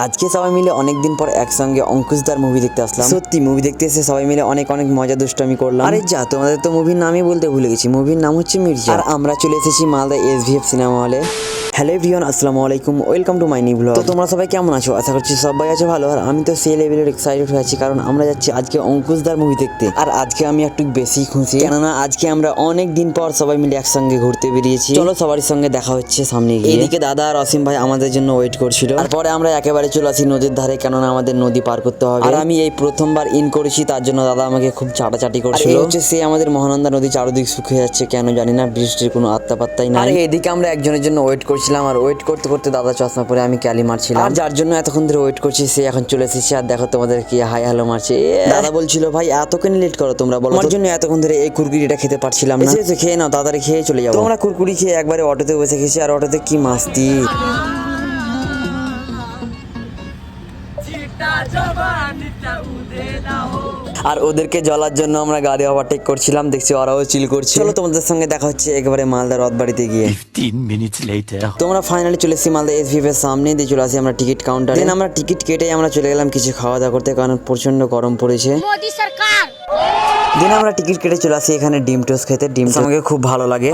আজকে সবাই মিলে অনেকদিন পর একসঙ্গে অঙ্কুশদার মুভি দেখতে আসলাম। সত্যি মুভি দেখতে এসে সবাই মিলে অনেক অনেক মজা দুষ্টামি করলাম। আরে যা তোমাদের তো মুভির নামই বলতে ভুলে গেছি। মুভির নাম হচ্ছে মির্জা। আর আমরা চলে এসেছি মালদা এস ভিএফ সিনেমা হলে হ্যালো এভরিওয়ান আসসালামু আলাইকুম। Welcome to my new blog. তো তোমরা সবাই কেমন আছো? আশা করছি সবাই আছো ভালো। আর আমি তো সেই লেভেলের এক্সাইটেড হয়ে আছি কারণ আমরা যাচ্ছি আজকে অঙ্কুশদার মুভি দেখতে। আর আজকে আমি একটু বেশি খুশি। কেননা আজকে আমরা অনেক দিন পর সবাই মিলে একসঙ্গে ঘুরতে বেরিয়েছি। চলো সবার সঙ্গে দেখা হচ্ছে সামনে গিয়ে। এদিকে দাদা আর অসীম ভাই আমাদের জন্য ওয়েট করছিল। তারপরে আমরা একেবারে চলে আসি নদীর ধারে কেননা আমাদের নদী পার করতে হবে। আর আমি এই প্রথমবার ইন করেছি তার জন্য দাদা আমাকে খুব চাটাচাটি করছিল। হচ্ছে সে আমাদের মহানন্দা নদী চারদিক শুকিয়ে যাচ্ছে কেন জানি না বৃষ্টির কোনো আত্মা পাত্তাই নাই এদিকে আমরা একজনের জন্য ওয়েট করছিলাম আর ওয়েট করতে করতে দাদা চশমা পরে আমি ক্যালি মারছিলাম। আর যার জন্য এতক্ষণ ধরে ওয়েট করছি সে এখন চলে এসেছে। আর দেখো তোমাদের কি হাই হ্যালো মারছে। এ, দাদা বলছিল ভাই এত কেন লেট করো তোমরা বলো আমার জন্য এতক্ষণ ধরে এই কুরকুরিটা খেতে পারছিলাম না। খেয়ে নাও তাড়াতাড়ি খেয়ে চলে যাব। তোমরা কুরকুরি খেয়ে একবারে অটোতে বসে গেছি আর অটোতে কি মাস্তি। আর ওদেরকে জলার জন্য আমরা গাড়ি ওভারটেক করছিলাম দেখছি ওরাও চিল করছে। চলো তোমাদের সঙ্গে দেখা হচ্ছে একবারে মালদা রথ বাড়িতে গিয়ে তোমরা ফাইনালি চলে এসেছি মালদা এস ভিভের সামনে দিয়ে চলে আসি আমরা টিকিট কাউন্টার দেন আমরা টিকিট কেটে আমরা চলে গেলাম কিছু খাওয়া দাওয়া করতে কারণ প্রচণ্ড গরম পড়েছে। মোদি সরকার! দেন আমরা টিকিট কেটে চলে আসি এখানে ডিম টোস্ট খেতে। ডিম আমাকে খুব ভালো লাগে।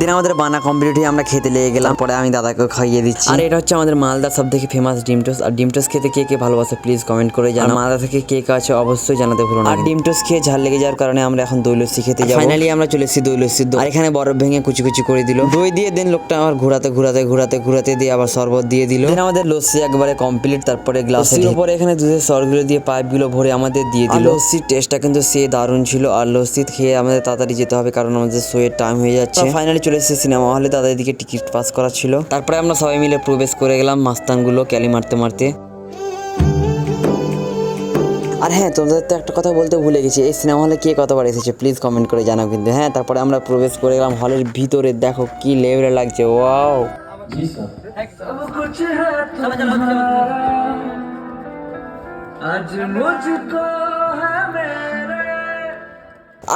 দিন আমাদের বানা কমপ্লিট হয়ে আমরা খেতে লেগে গেলাম পরে আমি দাদাকে খাইয়ে দিচ্ছি। আর এটা হচ্ছে আমাদের মালদা সব থেকে ফেমাস ডিম টোস্ট। আর ডিম টোস্ট খেতে কে কে ভালোবাসে প্লিজ কমেন্ট করে জানাও। মালদা থেকে কে কে আছে অবশ্যই জানাতে ভুলো না। আর ডিম টোস্ট খেয়ে ঝাল লেগে যাওয়ার কারণে আমরা এখন দই লস্যি খেতে যাব। ফাইনালি আমরা চলে এসেছি দই দোকান। আর এখানে বরফ ভেঙে কুচি কুচি করে দিল। দই দিয়ে দেন লোকটা আমার ঘোরাতে ঘোরাতে ঘোরাতে ঘোরাতে দিয়ে আবার শরবত দিয়ে দিল। দেন আমাদের লস্যি একবারে কমপ্লিট তারপরে গ্লাসের উপরে এখানে দুধের সরগুলো দিয়ে পাইপগুলো ভরে আমাদের দিয়ে দিল। লস্যির টেস্টটা কিন্তু সে দারুণ ছিল। আর লস্যি খেয়ে আমাদের তাড়াতাড়ি যেতে হবে কারণ আমাদের শোয়ের টাইম হয়ে যাচ্ছে। ফাইনালি চলে এসেছে সিনেমা হলে তাদের দিকে টিকিট পাস করা ছিল। তারপরে আমরা সবাই মিলে প্রবেশ করে গেলাম মাস্তানগুলো ক্যালি মারতে মারতে। আর হ্যাঁ তোমাদের তো একটা কথা বলতে ভুলে গেছি। এই সিনেমা হলে কে কতবার এসেছে? প্লিজ কমেন্ট করে জানাও কিন্তু। হ্যাঁ তারপরে আমরা প্রবেশ করে গেলাম হলের ভিতরে। দেখো কি লেভেলে লাগছে। ওয়াও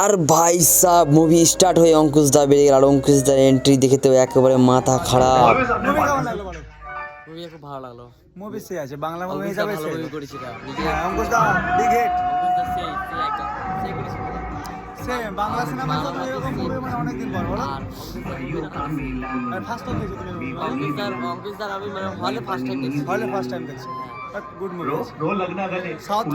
আর ভাই সাহ মুভি স্টার্ট হয়ে অঙ্কুশ দা বেরিয়ে গেল। আর অঙ্কুশ দার এন্ট্রি দেখে তো একেবারে মাথা খারাপ। সাউথ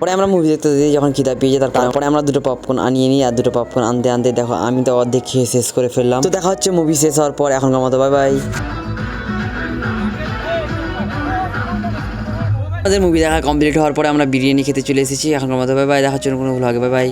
পরে আমরা মুভি দেখতে দিই যখন খিদা পেয়ে যায় তারপরে আমরা দুটো পপকর্ন আনিয়ে নিই আর দুটো পপকর্ন আনতে আনতে দেখো, আমি তো অর্ধেক খেয়ে শেষ করে ফেললাম। তো দেখা হচ্ছে মুভি শেষ হওয়ার পর এখন মতো বাই বাই আমাদের মুভি দেখা কমপ্লিট হওয়ার পরে আমরা বিরিয়ানি খেতে চলে এসেছি এখন মতো বাই বাই দেখার জন্য কোনো ভুল হবে বাই বাই